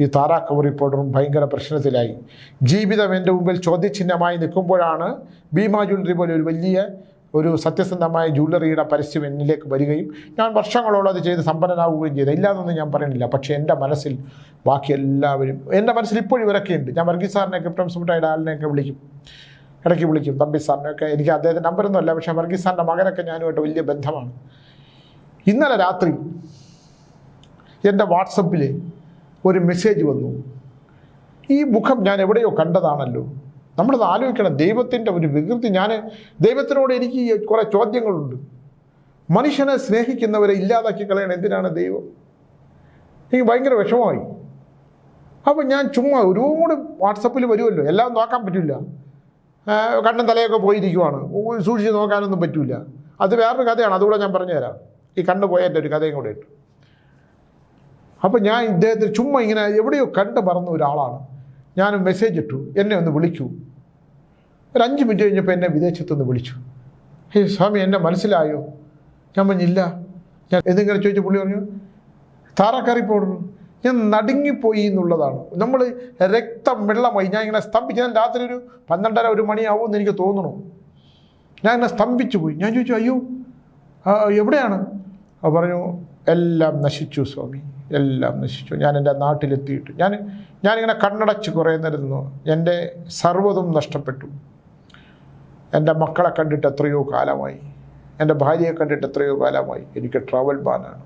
ഈ താരാ കവറി പൗഡറും ഭയങ്കര പ്രശ്നത്തിലായി. ജീവിതം എന്റെ മുമ്പിൽ ചോദ്യചിഹ്നമായി നിൽക്കുമ്പോഴാണ് ഭീമാ ജ്വല്ലറി പോലെ ഒരു വലിയ ഒരു സത്യസന്ധമായ ജ്വല്ലറിയുടെ പരസ്യം എന്നിലേക്ക് വരികയും ഞാൻ വർഷങ്ങളോളം അത് ചെയ്ത് സമ്പന്നനാവുകയും ചെയ്തു. ഇല്ലാതൊന്നും ഞാൻ പറയുന്നില്ല. പക്ഷേ എന്റെ മനസ്സിൽ ബാക്കി എല്ലാവരും എന്റെ മനസ്സിൽ ഇപ്പോഴും ഇവരൊക്കെയുണ്ട്. ഞാൻ വർഗീസ് സാറിനെ ക്രിപ്റ്റംസ് മുട്ടായുടെ ആളിനെയൊക്കെ വിളിക്കും. ഇടയ്ക്ക് വിളിക്കും. തമ്പി സാറിനെയൊക്കെ. എനിക്ക് അദ്ദേഹത്തിന്റെ നമ്പറൊന്നും അല്ല പക്ഷേ വർഗീസ് സാറിന്റെ മകനൊക്കെ ഞാനുമായിട്ട് വലിയ ബന്ധമാണ്. ഇന്നലെ രാത്രി എന്റെ വാട്സപ്പിൽ ഒരു മെസ്സേജ് വന്നു. ഈ മുഖം ഞാൻ എവിടെയോ കണ്ടതാണല്ലോ. നമ്മളത് ആലോചിക്കണം. ദൈവത്തിന്റെ ഒരു വികൃതി. ഞാൻ ദൈവത്തിനോട് എനിക്ക് കുറേ ചോദ്യങ്ങളുണ്ട്. മനുഷ്യനെ സ്നേഹിക്കുന്നവരെ ഇല്ലാതാക്കി കളയണം. എന്തിനാണ് ദൈവം? എനിക്ക് ഭയങ്കര വിഷമമായി. അപ്പോൾ ഞാൻ ചുമ്മാ ഒരുപാട് വാട്സപ്പിൽ വരുമല്ലോ. എല്ലാം നോക്കാൻ പറ്റില്ല. കണ്ണും തലയൊക്കെ പോയിരിക്കുവാണ്. സൂക്ഷിച്ച് നോക്കാനൊന്നും പറ്റില്ല. അത് വേറൊരു കഥയാണ്. അതുകൂടെ ഞാൻ പറഞ്ഞുതരാം. ഈ കണ്ടുപോയ എന്റെ ഒരു കഥയും കൂടെ ഇട്ടു. അപ്പോൾ ഞാൻ ഇദ്ദേഹത്തിന് ചുമ്മാ ഇങ്ങനെ എവിടെയോ കണ്ട് മറന്ന ഒരാളാണ്. ഞാൻ മെസ്സേജ് ഇട്ടു. എന്നെ ഒന്ന് വിളിക്കൂ. ഒരു അഞ്ച് മിനിറ്റ് കഴിഞ്ഞപ്പോൾ എന്നെ വിദേശത്തുനിന്ന് വിളിച്ചു. ഹേ സ്വാമി എന്നെ മനസ്സിലായോ? ഞാൻ പറഞ്ഞില്ല ഞാൻ എന്തെങ്കിലും ചോദിച്ചു പുള്ളി പറഞ്ഞു താറാക്കറി പൗഡർ ഞാൻ നടുങ്ങിപ്പോയി എന്നുള്ളതാണ്. നമ്മൾ രക്തം വെള്ളമായി ഞാൻ ഇങ്ങനെ സ്തംഭിച്ചു ഞാൻ രാത്രി ഒരു പന്ത്രണ്ടര ഒരു മണിയാവും എന്ന് എനിക്ക് തോന്നണു. ഞാൻ ഇങ്ങനെ സ്തംഭിച്ചു പോയി. ഞാൻ ചോദിച്ചു അയ്യോ എവിടെയാണ്? അപ്പോൾ പറഞ്ഞു എല്ലാം നശിച്ചു സ്വാമി എല്ലാം നശിച്ചു. ഞാൻ എന്റെ നാട്ടിലെത്തിയിട്ട് ഞാൻ ഞാനിങ്ങനെ കണ്ണടച്ച് കുറേ നിരുന്നു എന്റെ സർവതും നഷ്ടപ്പെട്ടു. എന്റെ മക്കളെ കണ്ടിട്ട് എത്രയോ കാലമായി. എന്റെ ഭാര്യയെ കണ്ടിട്ട് എത്രയോ കാലമായി. എനിക്ക് ട്രാവൽ ബാനാണ്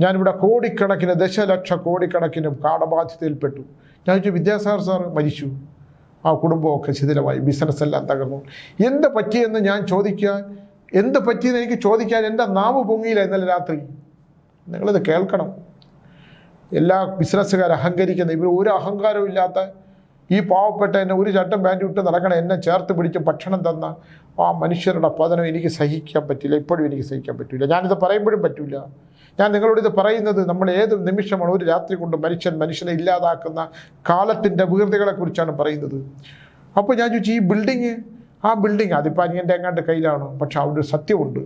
ഞാനിവിടെ കോടിക്കണക്കിന് ദശലക്ഷ കോടിക്കണക്കിന് കാടബാധ്യതയിൽപ്പെട്ടു. ഞാൻ ചോദിച്ചു വിദ്യാസാഗർ സാർ മരിച്ചു. ആ കുടുംബമൊക്കെ ശിഥിലമായി. ബിസിനസ്സെല്ലാം തകർന്നു. എന്ത് പറ്റിയെന്ന് ഞാൻ ചോദിക്കാൻ എന്ത് പറ്റിയെന്ന് എനിക്ക് ചോദിക്കാൻ എന്റെ നാവ് പൊങ്ങിയില്ല ഇന്നലെ രാത്രി. നിങ്ങളിത് കേൾക്കണം. എല്ലാ ബിസിനസ്സുകാർ അഹങ്കരിക്കുന്ന ഇവർ ഒരു അഹങ്കാരവും ഇല്ലാത്ത ഈ പാവപ്പെട്ട എന്നെ ഒരു ചട്ടം പാന്റ് ഇട്ട് നടക്കണം എന്നെ ചേർത്ത് പിടിച്ച് ഭക്ഷണം തന്ന ആ മനുഷ്യരുടെ പതനം എനിക്ക് സഹിക്കാൻ പറ്റില്ല. ഇപ്പോഴും എനിക്ക് സഹിക്കാൻ പറ്റില്ല ഞാനിത് പറയുമ്പോഴും പറ്റില്ല ഞാൻ നിങ്ങളോട് ഇത് പറയുന്നത് നമ്മൾ ഏത് നിമിഷമാണ് ഒരു രാത്രി കൊണ്ട് മനുഷ്യൻ മനുഷ്യനെ ഇല്ലാതാക്കുന്ന കാലത്തിന്റെ വികൃതികളെക്കുറിച്ചാണ് പറയുന്നത്. അപ്പോൾ ഞാൻ ചോദിച്ചു ഈ ബിൽഡിങ് ആ ബിൽഡിംഗ് അതിപ്പോൾ അനിയന്റെ എങ്ങാണ്ട് കയ്യിലാണ്? പക്ഷെ അവിടെ സത്യമുണ്ട്.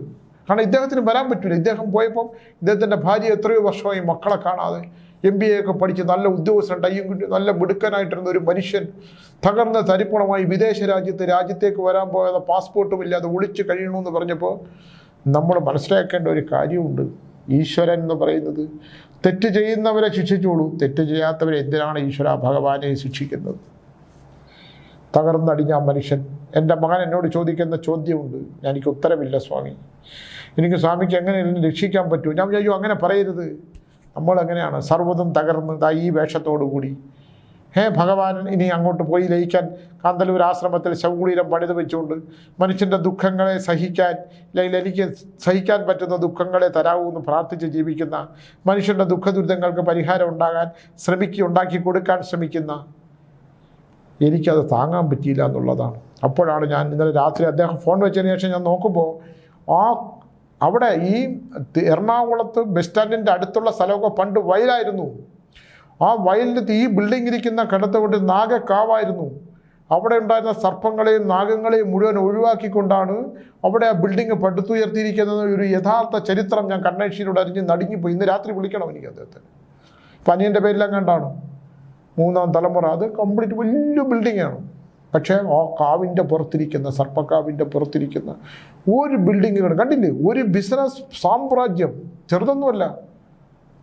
കാരണം ഇദ്ദേഹത്തിന് വരാൻ പറ്റില്ല ഇദ്ദേഹം പോയപ്പോൾ ഇദ്ദേഹത്തിന്റെ ഭാര്യ എത്രയോ വർഷമായി മക്കളെ കാണാതെ എം ബി എ ഒക്കെ പഠിച്ച് നല്ല ഉദ്യോഗസ്ഥൻ ടൈം കിട്ടി നല്ല മിടുക്കനായിട്ടിരുന്ന ഒരു മനുഷ്യൻ തകർന്ന തരിപ്പണമായി വിദേശ രാജ്യത്ത് രാജ്യത്തേക്ക് വരാൻ പോയത് പാസ്പോർട്ടും ഇല്ലാതെ ഒളിച്ച് കഴിയണമെന്ന് പറഞ്ഞപ്പോൾ നമ്മൾ മനസ്സിലാക്കേണ്ട ഒരു കാര്യമുണ്ട്. ഈശ്വരൻ എന്ന് പറയുന്നത് തെറ്റ് ചെയ്യുന്നവരെ ശിക്ഷിച്ചോളൂ. തെറ്റ് ചെയ്യാത്തവരെ എന്തിനാണ് ഈശ്വര ഭഗവാനെ ശിക്ഷിക്കുന്നത്? തകർന്നടിഞ്ഞ മനുഷ്യൻ എന്റെ മകൻ എന്നോട് ചോദിക്കുന്ന ചോദ്യമുണ്ട്. ഞാൻ എനിക്ക് ഉത്തരവില്ല സ്വാമി. എനിക്ക് സ്വാമിക്ക് എങ്ങനെ രക്ഷിക്കാൻ പറ്റുമോ ഞാൻ വിചാരിച്ചു അങ്ങനെ പറയരുത്. നമ്മൾ എങ്ങനെയാണ്? സർവതും തകർന്ന് ദാ ഈ വേഷത്തോടു കൂടി. ഹേ ഭഗവാൻ ഇനി അങ്ങോട്ട് പോയി ലയിക്കാൻ കാന്തലൂർ ആശ്രമത്തിൽ ശവകുടീരം പണിത് വെച്ചുകൊണ്ട് മനുഷ്യന്റെ ദുഃഖങ്ങളെ സഹിക്കാൻ അല്ലെങ്കിൽ എനിക്ക് സഹിക്കാൻ പറ്റുന്ന ദുഃഖങ്ങളെ തരാവൂ എന്ന് പ്രാർത്ഥിച്ച് ജീവിക്കുന്ന മനുഷ്യന്റെ ദുഃഖ ദുരിതങ്ങൾക്ക് പരിഹാരം ഉണ്ടാകാൻ ശ്രമിക്കുക ഉണ്ടാക്കി കൊടുക്കാൻ ശ്രമിക്കുന്ന എനിക്കത് താങ്ങാൻ പറ്റിയില്ല എന്നുള്ളതാണ്. അപ്പോഴാണ് ഞാൻ ഇന്നലെ രാത്രി അദ്ദേഹം ഫോൺ വെച്ചതിന് ശേഷം ഞാൻ നോക്കുമ്പോൾ ആ അവിടെ ഈ എറണാകുളത്ത് ബസ് സ്റ്റാൻഡിന്റെ അടുത്തുള്ള സ്ഥലമൊക്കെ പണ്ട് വയലായിരുന്നു. ആ വയലിന്റെ ഈ ബിൽഡിംഗ് ഇരിക്കുന്ന കിടത്ത് കൊണ്ട് നാഗക്കാവായിരുന്നു അവിടെ ഉണ്ടായിരുന്ന സർപ്പങ്ങളെയും നാഗങ്ങളെയും മുഴുവൻ ഒഴിവാക്കിക്കൊണ്ടാണ് അവിടെ ആ ബിൽഡിംഗ് പടുത്തുയർത്തിയിരിക്കുന്നത് ഒരു യഥാർത്ഥ ചരിത്രം ഞാൻ കണ്ണേഷിയിലൂടെ അറിഞ്ഞ് നടുങ്ങിപ്പോയി. ഇന്ന് രാത്രി വിളിക്കണം എനിക്ക് അദ്ദേഹത്തെ. പനിയന്റെ പേരിലെങ്ങാണ്ടാണ് മൂന്നാം തലമുറ. അത് കംപ്ലീറ്റ് വലിയ ബിൽഡിങ്ങാണ് പക്ഷേ ആ കാവിന്റെ പുറത്തിരിക്കുന്ന സർപ്പക്കാവിന്റെ പുറത്തിരിക്കുന്ന ഒരു ബിൽഡിങ്ങുകൾ കണ്ടില്ലേ? ഒരു ബിസിനസ് സാമ്രാജ്യം ചെറുതൊന്നുമല്ല.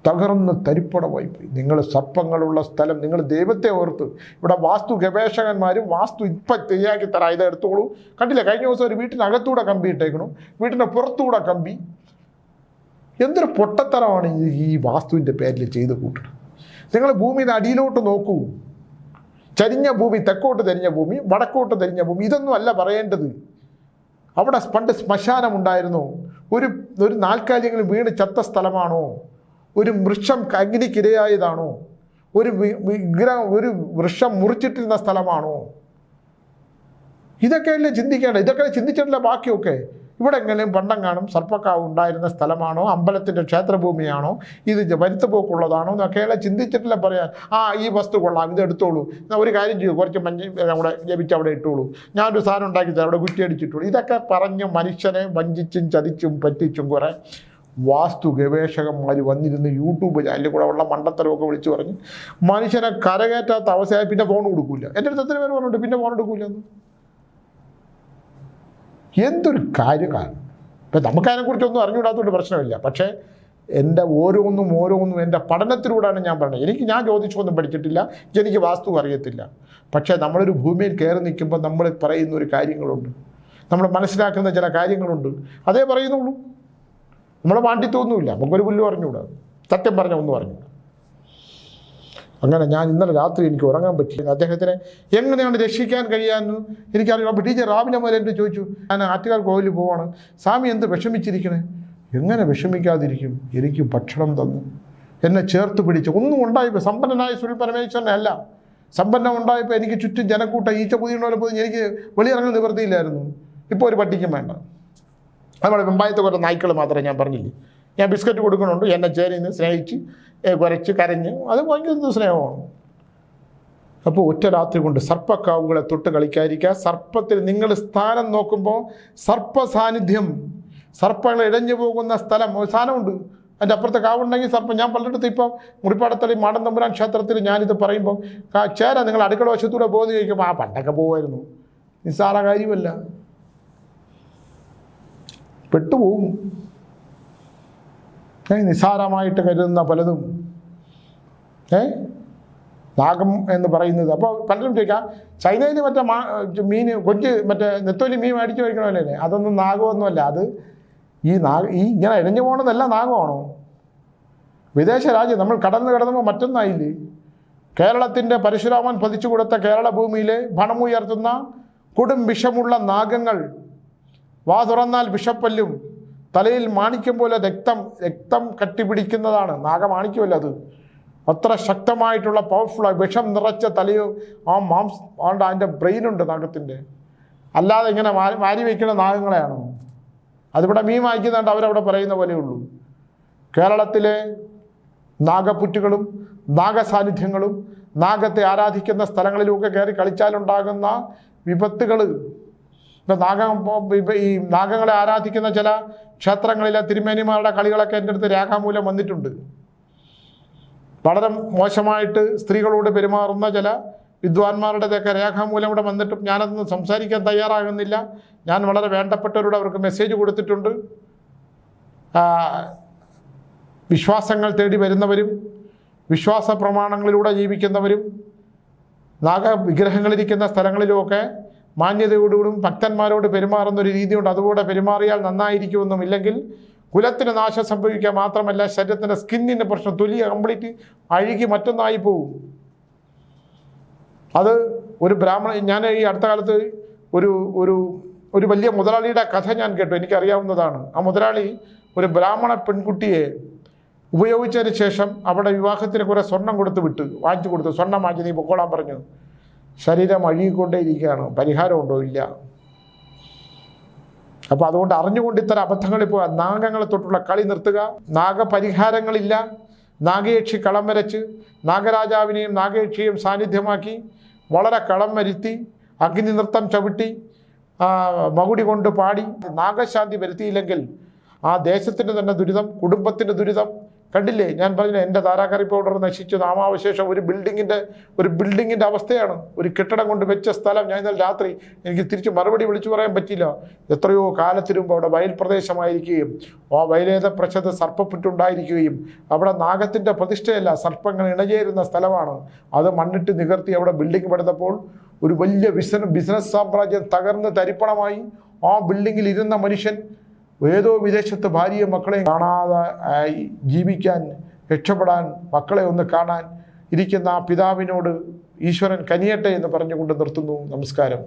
തകർന്ന് തരിപ്പടമായി പോയി. നിങ്ങൾ സർപ്പങ്ങളുള്ള സ്ഥലം നിങ്ങൾ ദൈവത്തെ ഓർത്ത്. ഇവിടെ വാസ്തു ഗവേഷകന്മാരും വാസ്തു ഇപ്പം ശരിയാക്കി തരാം. ഇത് എടുത്തോളൂ. കണ്ടില്ലേ? കഴിഞ്ഞ ദിവസം ഒരു വീട്ടിനകത്തൂടെ കമ്പി ഇട്ടേക്കണു. വീട്ടിന്റെ പുറത്തൂടെ കമ്പി. എന്തൊരു പൊട്ടത്തരമാണ് ഈ- ഈ വാസ്തുവിന്റെ പേരിൽ ചെയ്ത് കൂട്ടുന്നത്. നിങ്ങൾ ഭൂമിയുടെ അടിയിലോട്ട് നോക്കൂ. ചരിഞ്ഞ ഭൂമി തെക്കോട്ട് തരിഞ്ഞ ഭൂമി വടക്കോട്ട് തരിഞ്ഞ ഭൂമി ഇതൊന്നും അല്ല പറയേണ്ടത്. അവിടെ പണ്ട് ശ്മശാനം ഉണ്ടായിരുന്നു. ഒരു ഒരു നാൽക്കാലികൾ വീണ് ചത്ത സ്ഥലമാണോ? ഒരു വൃക്ഷം അഗ്നിക്കിരയായതാണോ? ഒരു വിഗ്രഹം ഒരു വൃക്ഷം മുറിച്ചിട്ടിരുന്ന സ്ഥലമാണോ? ഇതൊക്കെയല്ലേ ചിന്തിക്കേണ്ടത്. ഇതൊക്കെ ചിന്തിച്ചിട്ടില്ല ബാക്കിയൊക്കെ. ഇവിടെ എങ്ങനെയും പണ്ടം കാണും സർപ്പക്കാവ് ഉണ്ടായിരുന്ന സ്ഥലമാണോ? അമ്പലത്തിന്റെ ക്ഷേത്രഭൂമിയാണോ? ഇത് വരുത്തുപോക്കുള്ളതാണോ? എന്നൊക്കെയുള്ള ചിന്തിച്ചിട്ടില്ല പറയാൻ. ആ ഈ വസ്തു കൊള്ളാം ഇത് എടുത്തോളൂ. എന്നാൽ ഒരു കാര്യം ചെയ്യൂ കുറച്ച് മഞ്ഞ അവിടെ ജപിച്ച് അവിടെ ഇട്ടോളൂ. ഞാനൊരു സാധനം ഉണ്ടാക്കി തരാം അവിടെ കുറ്റി അടിച്ചിട്ടുള്ളൂ ഇതൊക്കെ പറഞ്ഞ് മനുഷ്യനെ വഞ്ചിച്ചും ചതിച്ചും പറ്റിച്ചും കുറേ വാസ്തു ഗവേഷകന്മാർ വന്നിരുന്ന് യൂട്യൂബ് ചാനലിൽ കൂടെ ഉള്ള മണ്ടത്തരമൊക്കെ വിളിച്ചു പറഞ്ഞ് മനുഷ്യനെ കരകയറ്റാത്ത അവസ്ഥയായി പിന്നെ ഫോൺ കൊടുക്കൂല. എന്റെ അടുത്ത് എത്ര പേര് പറഞ്ഞിട്ട് പിന്നെ ഫോൺ എടുക്കൂല എന്ന്? എന്തൊരു കാര്യമാണ്? ഇപ്പം നമുക്കതിനെക്കുറിച്ചൊന്നും അറിഞ്ഞുകൂടാത്തതുകൊണ്ട് പ്രശ്നമില്ല. പക്ഷേ എന്റെ ഓരോന്നും ഓരോന്നും എന്റെ പഠനത്തിലൂടെയാണ് ഞാൻ പറയുന്നത് എനിക്ക് ഞാൻ ജ്യോതിഷമൊന്നും പഠിച്ചിട്ടില്ല. എനിക്ക് വാസ്തു അറിയത്തില്ല. പക്ഷേ നമ്മളൊരു ഭൂമിയിൽ കയറി നിൽക്കുമ്പോൾ നമ്മൾ പറയുന്ന ഒരു കാര്യങ്ങളുണ്ട്. നമ്മൾ മനസ്സിലാക്കുന്ന ചില കാര്യങ്ങളുണ്ട്. അതേ പറയുന്നുള്ളൂ. നമ്മളെ പാണ്ഡിത്യമൊന്നുമില്ല നമുക്കൊരു പുല്ലു പറഞ്ഞുകൂടാ സത്യം പറഞ്ഞ ഒന്നും പറഞ്ഞുകൂടാ അങ്ങനെ ഞാൻ ഇന്നലെ രാത്രി എനിക്ക് ഉറങ്ങാൻ പറ്റില്ല അദ്ദേഹത്തിനെ എങ്ങനെയാണ് രക്ഷിക്കാൻ കഴിയാമെന്ന് എനിക്കറിയാം അപ്പോൾ ടീച്ചർ രാവിലെ മുതൽ എന്റെ ചോദിച്ചു ഞാൻ ആറ്റുകാൽ കോവിലിൽ പോവാണ്. സ്വാമി എന്ത് വിഷമിച്ചിരിക്കണേ? എങ്ങനെ വിഷമിക്കാതിരിക്കും? എനിക്ക് ഭക്ഷണം തന്നു. എന്നെ ചേർത്ത് പിടിച്ച്. ഒന്നും ഉണ്ടായിപ്പോൾ സമ്പന്നനായ സുനിൽ പരമേശ്വരനെ അല്ല. സമ്പന്നം ഉണ്ടായപ്പോൾ എനിക്ക് ചുറ്റും ജനക്കൂട്ട ഈച്ച പുതിയുള്ള പോയി. എനിക്ക് വെളിയിറങ്ങി നിവൃത്തിയില്ലായിരുന്നു. ഇപ്പോൾ ഒരു പട്ടിക്കും വേണ്ട. നമ്മുടെ വെമ്പായത്തെ കുറേ നായ്ക്കൾ മാത്രമേ ഞാൻ പറഞ്ഞില്ലേ. ഞാൻ ബിസ്ക്കറ്റ് കൊടുക്കണുണ്ട് എന്നെ ചേരിന്ന് സ്നേഹിച്ച് കുരച്ച് കരഞ്ഞ് അത് ഭയങ്കര സ്നേഹമാണ് അപ്പോൾ ഒറ്റ രാത്രി കൊണ്ട് സർപ്പക്കാവുകളെ തൊട്ട് കളിക്കാതിരിക്കുക. സർപ്പത്തിൽ നിങ്ങൾ സ്ഥാനം നോക്കുമ്പോൾ സർപ്പ സാന്നിധ്യം സർപ്പങ്ങൾ ഇഴഞ്ഞു പോകുന്ന സ്ഥലം സ്ഥാനമുണ്ട് അതിന്റെ അപ്പുറത്തെ കാവുണ്ടെങ്കിൽ സർപ്പം ഞാൻ പലയിടത്തും ഇപ്പം മുറിപ്പാടത്തളി മാടൻ തമ്പുരാൻ ക്ഷേത്രത്തിൽ ഞാനിത് പറയുമ്പോൾ ചേര നിങ്ങൾ അടുക്കള വശത്തൂടെ പോകുന്ന ചോദിക്കുമ്പോൾ ആ പണ്ടൊക്കെ പോകുമായിരുന്നു നിസ്സാര കാര്യമല്ല. പെട്ടുപോകും. നിസ്സാരമായിട്ട് കരുതുന്ന പലതും. ഏ? നാഗം എന്ന് പറയുന്നത്. അപ്പോൾ പലരും ചോദിക്കാം ചൈനയിൽ മറ്റേ മാ മീൻ കൊഞ്ച് മറ്റേ നെത്തോലി മീൻ മേടിച്ച് കഴിക്കണമല്ലേ അതൊന്നും നാഗമൊന്നുമല്ല. അത് ഈ നാഗ ഈ ഇങ്ങനെ ഇഴഞ്ഞു പോകണമെന്നല്ല നാഗമാണോ? വിദേശ രാജ്യം നമ്മൾ കടന്ന് കിടന്നുമ്പോൾ മറ്റൊന്നായില്ലേ? കേരളത്തിന്റെ പരശുരാമൻ പതിച്ചു കൊടുത്ത കേരള ഭൂമിയിലെ പണമുയർത്തുന്ന കൊടും വിഷമുള്ള നാഗങ്ങൾ വാ തുറന്നാൽ വിഷപ്പല്ലും തലയിൽ മാണിക്യം പോലെ രക്തം രക്തം കട്ടിപിടിക്കുന്നതാണ്. നാഗമാണിക്യമല്ല അത്. അത്ര ശക്തമായിട്ടുള്ള പവർഫുൾ വിഷം നിറച്ച തലയോ ആ മാംസ് ആണ്ട് അതിന്റെ ബ്രെയിനുണ്ട് നാഗത്തിന്റെ. അല്ലാതെ ഇങ്ങനെ മാരി വാരി വയ്ക്കുന്ന നാഗങ്ങളെയാണോ? അതിവിടെ മീൻ വായിക്കുന്നുണ്ട് അവരവിടെ പറയുന്ന പോലെയുള്ളൂ കേരളത്തിലെ നാഗപ്പുറ്റുകളും നാഗസാന്നിധ്യങ്ങളും നാഗത്തെ ആരാധിക്കുന്ന സ്ഥലങ്ങളിലുമൊക്കെ കയറി കളിച്ചാലുണ്ടാകുന്ന വിപത്തുകൾ ഇപ്പം നാഗം ഈ നാഗങ്ങളെ ആരാധിക്കുന്ന ചില ക്ഷേത്രങ്ങളിലെ തിരുമേനിമാരുടെ കളികളൊക്കെ എന്റെ അടുത്ത് രേഖാമൂലം വന്നിട്ടുണ്ട്. വളരെ മോശമായിട്ട് സ്ത്രീകളോട് പെരുമാറുന്ന ചില വിദ്വാൻമാരുടെയൊക്കെ രേഖാമൂലം ഇവിടെ വന്നിട്ടും ഞാനതൊന്നും സംസാരിക്കാൻ തയ്യാറാകുന്നില്ല. ഞാൻ വളരെ വേണ്ടപ്പെട്ടവരോട് അവർക്ക് മെസ്സേജ് കൊടുത്തിട്ടുണ്ട്. വിശ്വാസങ്ങൾ തേടി വരുന്നവരും വിശ്വാസ പ്രമാണങ്ങളിലൂടെ ജീവിക്കുന്നവരും നാഗ വിഗ്രഹങ്ങളിരിക്കുന്ന സ്ഥലങ്ങളിലുമൊക്കെ മാന്യതയോടുകൂടും ഭക്തന്മാരോട് പെരുമാറുന്ന ഒരു രീതിയുണ്ട്. അതുകൂടെ പെരുമാറിയാൽ നന്നായിരിക്കുമെന്നും ഇല്ലെങ്കിൽ കുലത്തിന് നാശം സംഭവിക്കുക മാത്രമല്ല ശരീരത്തിന്റെ സ്കിന്നിന്റെ പ്രശ്നം തൊലി കംപ്ലീറ്റ് അഴുകി മറ്റൊന്നായി പോകും. അത് ഒരു ബ്രാഹ്മണ ഞാൻ ഈ അടുത്ത കാലത്ത് ഒരു ഒരു ഒരു വലിയ മുതലാളിയുടെ കഥ ഞാൻ കേട്ടു. എനിക്കറിയാവുന്നതാണ്. ആ മുതലാളി ഒരു ബ്രാഹ്മണ പെൺകുട്ടിയെ ഉപയോഗിച്ചതിന് ശേഷം അവിടെ വിവാഹത്തിന് കുറേ സ്വർണം കൊടുത്ത് വിട്ടു വാങ്ങിച്ചു കൊടുത്തു. സ്വർണം വാങ്ങിച്ച് നീ പൊക്കോളാൻ പറഞ്ഞു. ശരീരം അഴുകിക്കൊണ്ടേയിരിക്കുകയാണ്. പരിഹാരമുണ്ടോ? ഇല്ല. അപ്പോൾ അതുകൊണ്ട് അറിഞ്ഞുകൊണ്ട് ഇത്തരം അബദ്ധങ്ങളിൽ പോവുക നാഗങ്ങളെ തൊട്ടുള്ള കളി നിർത്തുക. നാഗപരിഹാരങ്ങളില്ല. നാഗയക്ഷി കളം വരച്ച് നാഗരാജാവിനെയും നാഗയക്ഷിയെയും സാന്നിധ്യമാക്കി വളരെ കളം വരുത്തി അഗ്നി നൃത്തം ചവിട്ടി മകുടി കൊണ്ട് പാടി. നാഗശാന്തി വരുത്തിയില്ലെങ്കിൽ ആ ദേശത്തിന്റെ തന്നെ ദുരിതം കുടുംബത്തിന്റെ ദുരിതം കണ്ടില്ലേ? ഞാൻ പറഞ്ഞ എന്റെ താരാക്കറി പൗഡർ നശിച്ചു. നാമാവശേഷം ഒരു ബിൽഡിങ്ങിന്റെ ഒരു ബിൽഡിങ്ങിന്റെ അവസ്ഥയാണ്. ഒരു കെട്ടിടം കൊണ്ട് വെച്ച സ്ഥലം. ഞാൻ ഇന്നലെ രാത്രി എനിക്ക് തിരിച്ച് മറുപടി വിളിച്ചു പറയാൻ പറ്റില്ല എത്രയോ കാലത്തിനു അവിടെ വയൽ പ്രദേശമായിരിക്കുകയും ആ വയലേത പ്രശത് സർപ്പപ്പുറ്റുണ്ടായിരിക്കുകയും അവിടെ നാഗത്തിന്റെ പ്രതിഷ്ഠയല്ല സർപ്പങ്ങൾ ഇണചേരുന്ന സ്ഥലമാണ്. അത് മണ്ണിട്ട് നികർത്തി അവിടെ ബിൽഡിംഗ് പണിതപ്പോൾ ഒരു വലിയ ബിസിനസ് ബിസിനസ് സാമ്രാജ്യം തകർന്ന് തരിപ്പണമായി. ആ ബിൽഡിങ്ങിൽ ഇരുന്ന മനുഷ്യൻ ഏതോ വിദേശത്ത് ഭാര്യയും മക്കളെയും കാണാതെ ജീവിക്കാൻ രക്ഷപ്പെടാൻ മക്കളെ ഒന്ന് കാണാൻ ഇരിക്കുന്ന ആ പിതാവിനോട് ഈശ്വരൻ കനിയട്ടെ എന്ന് പറഞ്ഞുകൊണ്ട് നിർത്തുന്നു. നമസ്കാരം.